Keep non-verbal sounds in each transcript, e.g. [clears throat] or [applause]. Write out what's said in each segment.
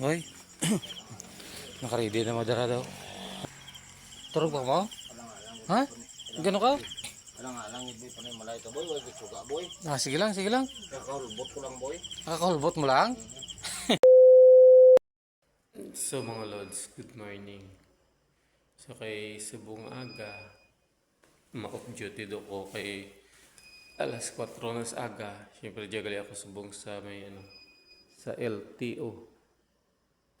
Hoy. [coughs] Nakaready na madara daw. Turog ba mo? Ha? Gano ka? Alang alang ibi pa ni malay to boy, wag suga boy. Ah, sige lang, sige lang. Kakulbot ko lang boy. Nakakahulbot mo lang? [laughs] so mga lods, good morning. So kay subong aga, ma-off duty do ko kay alas 4 na sa aga. Siyempre jagali ako subong sa may ano, sa LTO.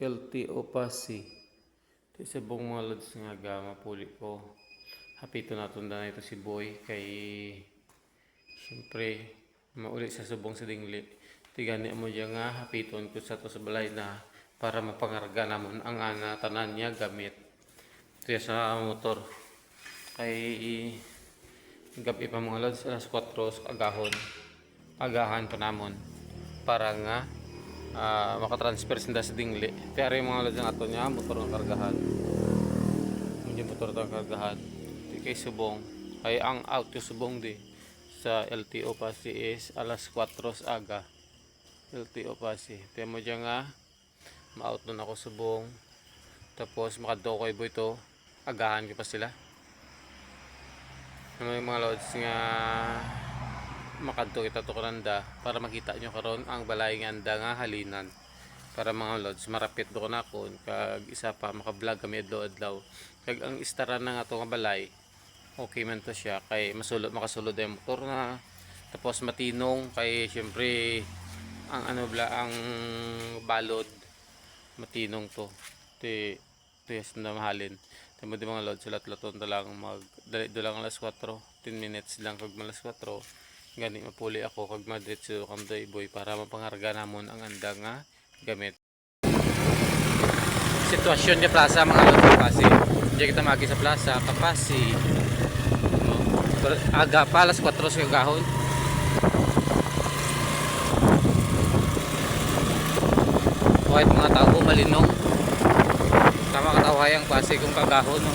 LTO Pasi. Ito sa buong mga lods nga aga, mapuli ko. Hapito na tunda na ito si Boy kay Siyempre, mauli sa subong sa dingli. Tigani mo diya nga hapiton ko sa to sa balay na para mapangarga namon ang ana tanan niya gamit. Ito sa motor. Kay gabi pa mga lods, alas 4 sa agahon. Agahan pa namon. Para nga ah, makatransfer sinda sa dingli. Pero yung mga lods ang ato niya, motor ng kargahan. Hindi motor ng kargahan. Di kay subong. Ay ang out yung subong di sa LTO Pasi is alas 4 sa aga. LTO Pasi. Tiyan mo dyan nga, ma-out nun ako subong. Tapos makadto ko ibo ito, agahan ko pa sila. Ano yung mga loads nga makadto kita to kananda para makita nyo karon ang balay nga anda nga halinan. Para mga lods marapit do na kon kag isa pa maka-vlog kami adlaw adlaw. Kag ang istara na nga to nga balay okay man to siya. Kay masulod makasulod yung motor na. Tapos matinong kay syempre ang ano bla ang balod matinong to. Ti test na mahalin. Tamo di mga load sila laton ta lang mag dali do lang alas 4 10 minutes lang kag malas 4 gani mapuli ako kag madretso kam doy boy para mapangarga namon ang anda nga gamit. Sitwasyon ni plaza mga load kapasi. Diyan kita magi sa plaza kapasi. Aga pa alas 4 sa gahon. Kahit mga tao malinong. Tama katawayang pasi kung kagahon no?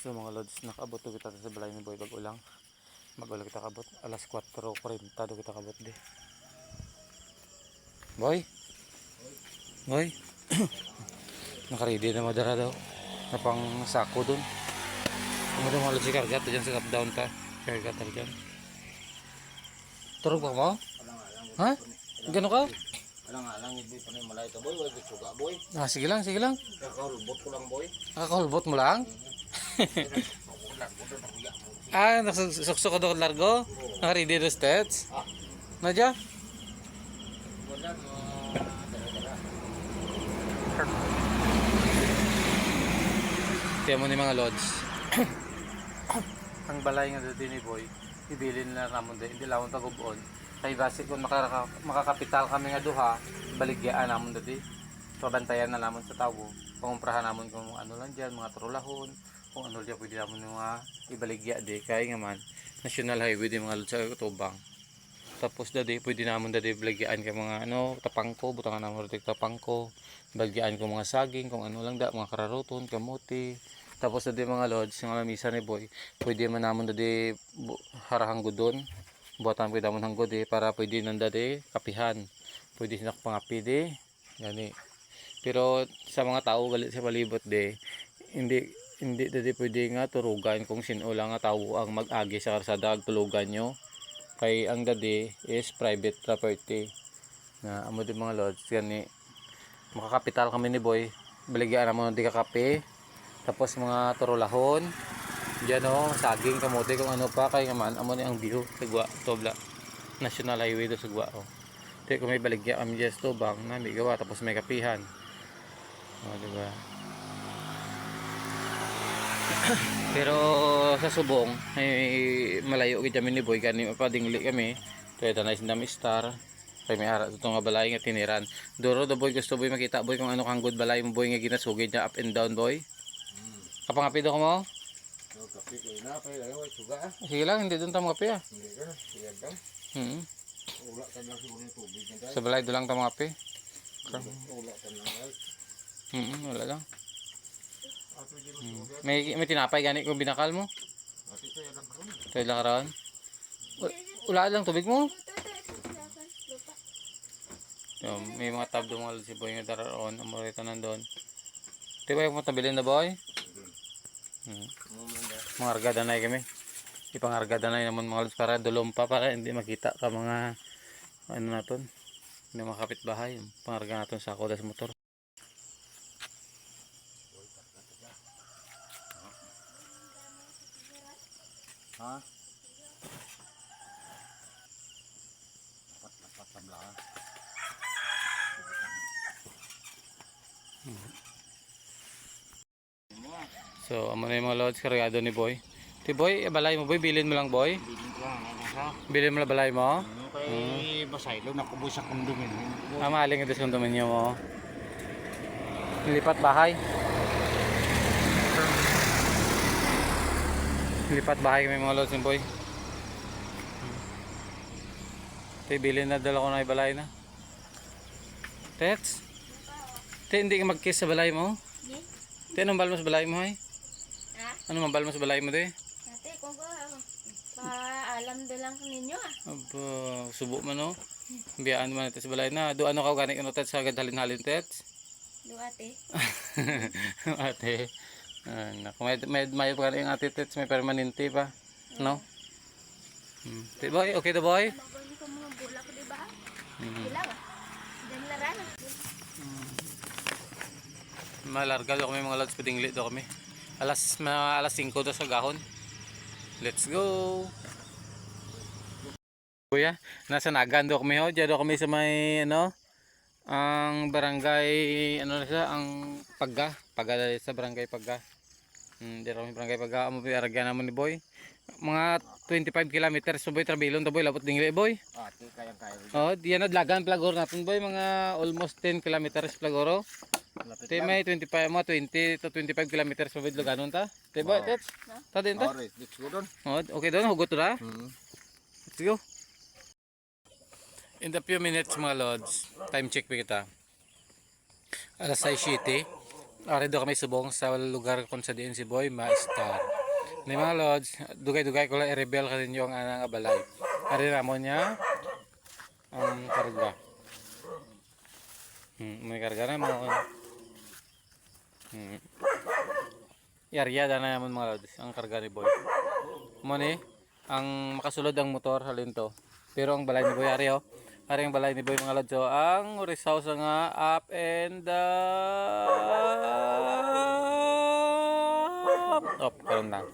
so mga lods nakaabot to kita sa balay ni boy bag ulang mag kita kabot alas 4.40 do kita kabot di boy boy [clears throat] nakaready na madara daw na pang sako dun ano daw mga lods karga to dyan sa up down ta karga ta dyan turog ba mo? Ha? gano'n ka? alang alang ibi pa ni malay to boy, wag suga boy. ah sige lang sige lang Kakulbot ko lang boy. nakakahulbot mo lang. Ah, nasuksok ka doon largo? Naka-ready na stats? Nadya? Wala mo. Ni mga lods. Ang balay nga doon ni Boy, ibilin na namon din, hindi lawon tagubon. Kay base kung makaka, makakapital kami nga duha, baligyaan namon dati. Pabantayan na namon sa tawo. Pangumprahan namon kung ano lang dyan, mga trolahon, kung ano dyan pwede namon yung mga ibaligya di. Kaya nga man, national highway di mga lods sa Tubang. Tapos dadi pwede namon dadi baligyan ka mga ano tapangko, butangan namon rito tapangko. Baligyan ko mga saging kung ano lang da, mga kararoton, kamuti. Tapos dadi mga lods, yung lamisa ni boy, pwede man namon dadi harahang gudon. Buatan pwede namon hang gudi para pwede nang dadi kapihan. Pwede sinak pangapi di. Gani. Pero sa mga tao gali sa palibot di, hindi hindi dadi pwede nga turugan kung sino lang nga tao ang mag-agi sa karsada ag tulugan nyo. Kay ang dadi is private property. Na amo din mga lods gani makakapital kami ni boy. Baligyan mo di kakape tapos mga turulahon. Diyan o saging kamote kung ano pa. Kay ngaman amo ni ang view sa gwa tobla. National highway do sa gwa o Di kung may baligya kami dyan sa tubang na may gawa tapos may kapihan. O diba [coughs] pero sa subong ay malayo gid kami ni boy kani mapadingli kami kaya tanay sindam star kay may ara ito nga balay nga tiniran duro do boy gusto boy makita boy kung ano kang good balay mo boy nga ginasugid niya up and down boy kapangapido ko mo So kapi ko na pa ay wag suga. sige lang hindi doon tamo kape ah Hindi ka. Siya lang. hmm. Wala ka lang siguro ng tubig na sa balay do lang tamo kape Wala ka lang dahil. hmm, wala lang hmm. may, may tinapay gani kung binakal mo yan lang karon. Tayo lang tubig mo So, may mga tab doon mga si boy nga daraon. Rito nandun. Di ba yung mga tabilin na boy? Hmm. Mga argada na kami. Ipangargada na naman mga lods para dulom pa para hindi makita ka mga ano naton. Hindi makapit bahay. Pangarga naton sa kodas motor. Ha? Dapat dapat tabla. So, amo na yung mga lods kargado ni boy. Ti boy, eh, balay mo boy, bilin mo lang boy. Bilin ko lang na nasa. Bilin mo lang balay mo. Ano kay Basaylo nakubos sa kondominium. Ah, maling ito sa kondominyo mo. Lipat bahay. Lipat bahay kami mga lods ni boy. Te, bilin na dala ko na ibalay na. Tets? Te, hindi ka mag-kiss sa balay mo? Di? Te, anong bal mo sa balay mo ay? Ano mabal mo sa balay mo te? Ate, kung ba, paalam da lang ninyo ah. Aba, subo man no? Biyaan man ito sa balay na. Do ano ka ganik ano tets agad halin-halin tets? Do ate. [laughs] ate. Anak, may may may pa yung ate tets may permanente pa. No? Hmm. Te boy, okay to boy? Magaling ko mga bulak, di ba? Hmm. Ilaw ah. Diyan laran ah. Malarga do kami mga lods pwedeng do kami. Alas mga alas 5 do sa gahon. Let's go. Kuya, nasa Nagan do kami ho. Diyan kami sa may ano ang barangay ano na siya ang Pagga, Pagga sa barangay Pagga. Hmm, di kami barangay Pagga amo piaragyan namon ni boy. Mga 25 kilometers so boy trabilon to boy labot dingli boy. Ate kayang kaya. Oh, diyan na dlagan plagor natin boy mga almost 10 kilometers plagoro. Lapit Te may 25 mo 20 to 25 kilometers pa bidlo ganon ta. Te ba, tets? Ta din ta? Oh, okay doon hugot ra. Hmm. Let's go. In the few minutes mga lords, time check pa kita. Alas 6:00. Ari do kami subong sa lugar kung sa diin si Boy Ma-star. Ni mga lords, dugay-dugay ko lang i-rebel ka ninyo ang anang abalay. Ari ramo niya ang karga. Hmm, may karga na mga Hmm. Yaryada na naman mga lords, ang karga ni Boy. Mo ni, ang makasulod ang motor halin to. Pero ang balay ni Boy ari oh. Ari ang balay ni Boy mga lods oh. Ang risaw sa nga up and down. Up, karon lang.